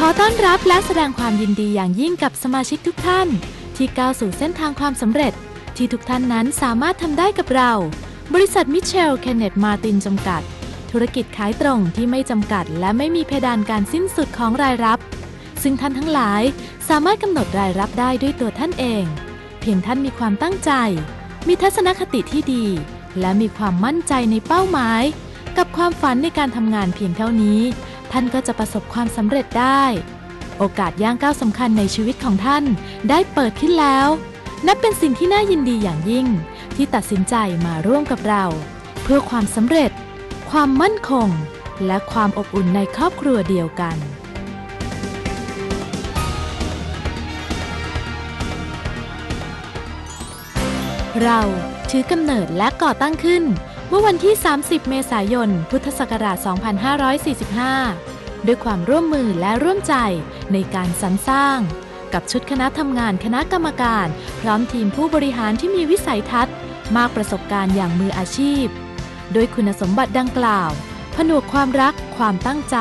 ขอต้อนรับและแสดงความยินดีอย่างยิ่งกับสมาชิกทุกท่าน ที่ก้าวสู่เส้นทางความสำเร็จ ที่ทุกท่านนั้นสามารถทำได้กับเรา บริษัทมิเชล เคนเนตมาตินจำกัด ธุรกิจขายตรงที่ไม่จำกัด และไม่มีเพดานการสิ้นสุดของรายรับ ซึ่งท่านทั้งหลายสามารถกำหนดรายรับได้ด้วยตัวท่านเอง เพียงท่านมีความตั้งใจ มีทัศนคติที่ดี และมีความมั่นใจในเป้าหมาย กับความฝันในการทำงานเพียงเท่านี้ ท่านก็จะประสบความสำเร็จได้ โอกาสย่างก้าวสำคัญในชีวิตของท่านได้เปิดขึ้นแล้ว นับเป็นสิ่งที่น่ายินดีอย่างยิ่ง ที่ตัดสินใจมาร่วมกับเรา เพื่อความสำเร็จ ความมั่นคง และความอบอุ่นในครอบครัวเดียวกันเราถือกำเนิดและก่อตั้งขึ้น เมื่อวันที่ 30 เมษายน พุทธศักราช 2545 ด้วยความร่วมมือและร่วมใจในการสรรสร้าง กับชุดคณะทำงานคณะกรรมการ พร้อมทีมผู้บริหารที่มีวิสัยทัศน์ มากประสบการณ์อย่างมืออาชีพ โดยคุณสมบัติดังกล่าว ผนวกความรัก ความตั้งใจ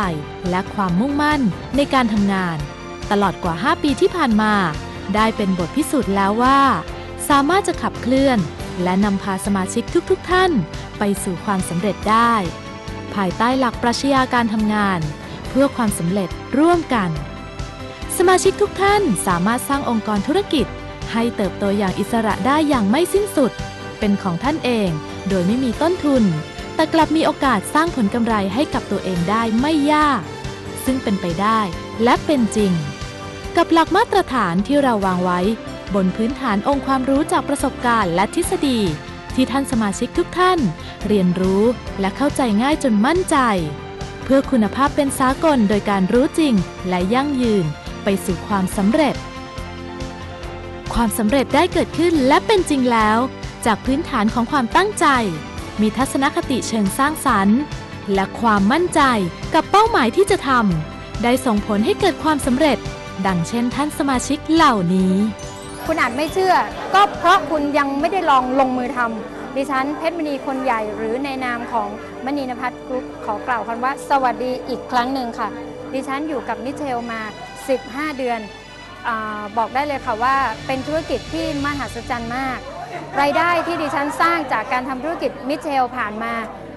และความมุ่งมั่นในการทำงาน ตลอดกว่า 5 ปีที่ผ่านมา ได้เป็นบทพิสูจน์แล้วว่า สามารถจะขับเคลื่อน และนำพาสมาชิกทุกๆทท่าน ไปสู่ความสำเร็จได้ ภายใต้หลักปรัชญาการทำงาน พื่อความสำเร็จร่วมกัน สมาชิกทุกท่านสามารถสร้างองค์กรธุรกิจ ให้เติบโตอย่างอิสระได้อย่างไม่สิ้นสุด เป็นของท่านเอง โดยไม่มีต้นทุน แต่กลับมีโอกาสสร้างผลกำไรให้กับตัวเองได้ไม่ยาก ซึ่งเป็นไปได้และเป็นจริง กับหลักมาตรฐานที่เราวางไว้ บนพื้นฐานองค์ความรู้จากประสบการณ์และทฤษฎีที่ท่านสมาชิกทุกท่าน เรียนรู้และเข้าใจง่ายจนมั่นใจ เพื่อคุณภาพเป็นสากลโดยการรู้จริงและยั่งยืนไปสู่ความสำเร็จ ความสำเร็จได้เกิดขึ้นและเป็นจริงแล้ว จากพื้นฐานของความตั้งใจ มีทัศนคติเชิงสร้างสรรค์ และความมั่นใจกับเป้าหมายที่จะทำได้ส่งผลให้เกิดความสำเร็จ ดังเช่นท่านสมาชิกเหล่านี้ คุณอาจไม่เชื่อ ก็เพราะคุณยังไม่ได้ลองลงมือทำ ดิฉันเพชรมณีคนใหญ่หรือในนามของมณีนภัทรกรุ๊ปขอกล่าวคำว่า สวัสดีอีกครั้งหนึ่งค่ะ ดิฉันอยู่กับมิเชลมา 15 เดือนอบอกได้เลยค่ะว่าเป็นธุรกิจที่มหัศจรรย์มาก รายได้ที่ดิฉันสร้างจากการทำธุรกิจมิเชลผ่านมา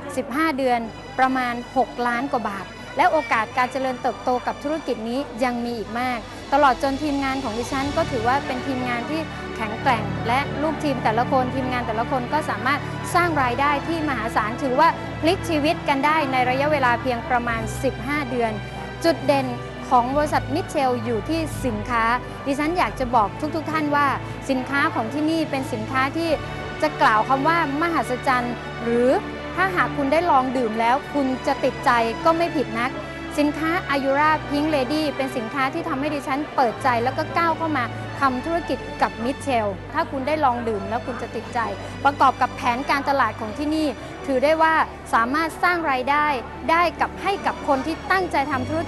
15 เดือนประมาณ 6 ล้านกว่าบาท และโอกาสการเจริญเติบโตกับธุรกิจนี้ยังมีอีกมาก ตลอดจนทีมงานของดิฉัน ก็ถือว่าเป็นทีมงานที่แข็งแกร่ง และลูกทีมแต่ละคนทีมงานแต่ละคนก็สามารถสร้างรายได้ที่มหาศาลถือว่าพลิกชีวิตกันได้ในระยะเวลาเพียงประมาณ 15 เดือน จุดเด่นของบริษัทมิเชลอยู่ที่สินค้า ดิฉันอยากจะบอกทุกๆทท่านว่า สินค้าของที่นี่เป็นสินค้าที่จะกล่าวคำว่ามหัศจรรย์ หรือถ้าหากคุณได้ลองดื่มแล้ว คุณจะติดใจก็ไม่ผิดนัก สินค้าอายุราพิงเลดี้เป็นสินค้าที่ทำให้ดิฉันเปิดใจแล้วก็ก้าวเข้ามาทำธุรกิจกับมิเชล ถ้าคุณได้ลองดื่มแล้วคุณจะติดใจ ประกอบกับแผนการตลาดของที่นี่ ถือได้ว่าสามารถสร้างรายได้ได้กับให้กับคนที่ตั้งใจทำธุรกิจ